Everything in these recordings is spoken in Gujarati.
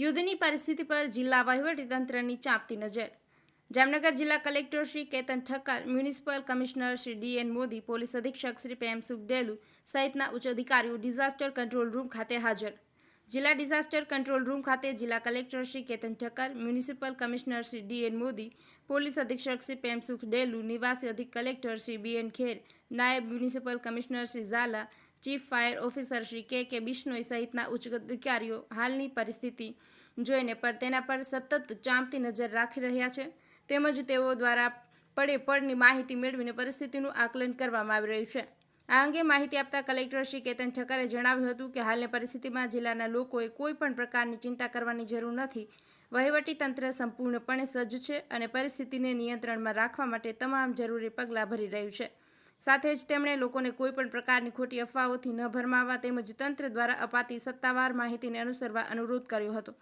યુદ્ધની પરિસ્થિતિ પર જિલ્લા વહીવટીતંત્રની ચાંપતી નજર. જામનગર જિલ્લા collector Shri Ketan Thakkar, municipal commissioner Shri D N Modi, police અધિક્ષક શ્રી પ્રેમ સુખડેલુ સહિતના ઉચ્ચ અધિકારીઓ ડિઝાસ્ટર કંટ્રોલ રૂમ ખાતે હાજર. જિલ્લા ડિઝાસ્ટર કંટ્રોલ રૂમ ખાતે જિલ્લા collector Shri Ketan Thakkar, municipal commissioner Shri D N Modi, police અધિક્ષક શ્રી પ્રેમસુખ ડેલુ નિવાસી અધિક કલેક્ટર શ્રી બીએન ખેર, નાયબ municipal commissioner Shri Zala chief fire officer Shri K K Bishnoi સહિતના ઉચ્ચ અધિકારીઓ હાલની પરિસ્થિતિ જોઈને પર તેના પર સતત ચાંપતી નજર રાખી રહ્યા છે. તેમજ તેઓ દ્વારા પડે પડની માહિતી મેળવીને પરિસ્થિતિનું આકલન કરવામાં આવી રહ્યું છે. આ અંગે માહિતી આપતા કલેક્ટર શ્રી કેતન ઠક્કરે જણાવ્યું હતું કે હાલની પરિસ્થિતિમાં જિલ્લાના લોકોએ કોઈ પણ પ્રકારની ચિંતા કરવાની જરૂર નથી. વહીવટી તંત્ર સંપૂર્ણપણે સજ્જ છે અને પરિસ્થિતિને નિયંત્રણમાં રાખવા માટે તમામ જરૂરી પગલાં ભરી રહ્યું છે. સાથે જ તેમણે લોકોને કોઈપણ પ્રકારની ખોટી અફવાઓથી ન ભરમાવવા તેમજ તંત્ર દ્વારા અપાતી સત્તાવાર માહિતીને અનુસરવા અનુરોધ કર્યો હતો.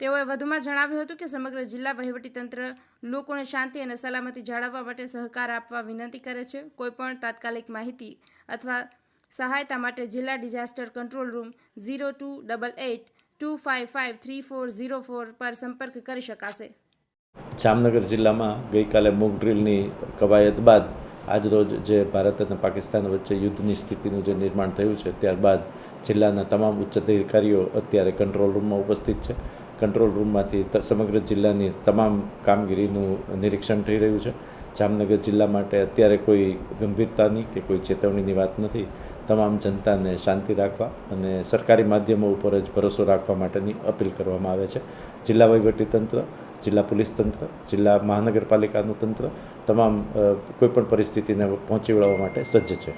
તેઓએ વધુમાં જણાવ્યું હતું કે સમગ્ર જિલ્લા વહીવટીતંત્ર લોકોને શાંતિ અને સલામતી જાળવવા માટે સહકાર આપવા વિનંતી કરે છે. કોઈપણ તાત્કાલિક માહિતી અથવા સહાયતા માટે જિલ્લા disaster control room zero two double eight two five five three four zero four પર સંપર્ક કરી શકાશે. જામનગર જિલ્લામાં ગઈકાલે મોક ડ્રીલની કવાયત બાદ આજરોજ જે ભારત અને પાકિસ્તાન વચ્ચે યુદ્ધની સ્થિતિનું જે નિર્માણ થયું છે, ત્યારબાદ જિલ્લાના તમામ ઉચ્ચ અધિકારીઓ અત્યારે કંટ્રોલ રૂમમાં ઉપસ્થિત છે. કંટ્રોલ રૂમમાંથી સમગ્ર જિલ્લાની તમામ કામગીરીનું નિરીક્ષણ થઈ રહ્યું છે. જામનગર જિલ્લા માટે અત્યારે કોઈ ગંભીરતાની કે કોઈ ચેતવણીની વાત નથી. તમામ જનતાને શાંતિ રાખવા અને સરકારી માધ્યમો ઉપર જ ભરોસો રાખવા માટેની અપીલ કરવામાં આવે છે. જિલ્લા વહીવટીતંત્ર જિલ્લા પોલીસ તંત્ર, જિલ્લા મહાનગરપાલિકાનું તંત્ર તમામ કોઈપણ પરિસ્થિતિને પહોંચી વળવા માટે સજ્જ છે.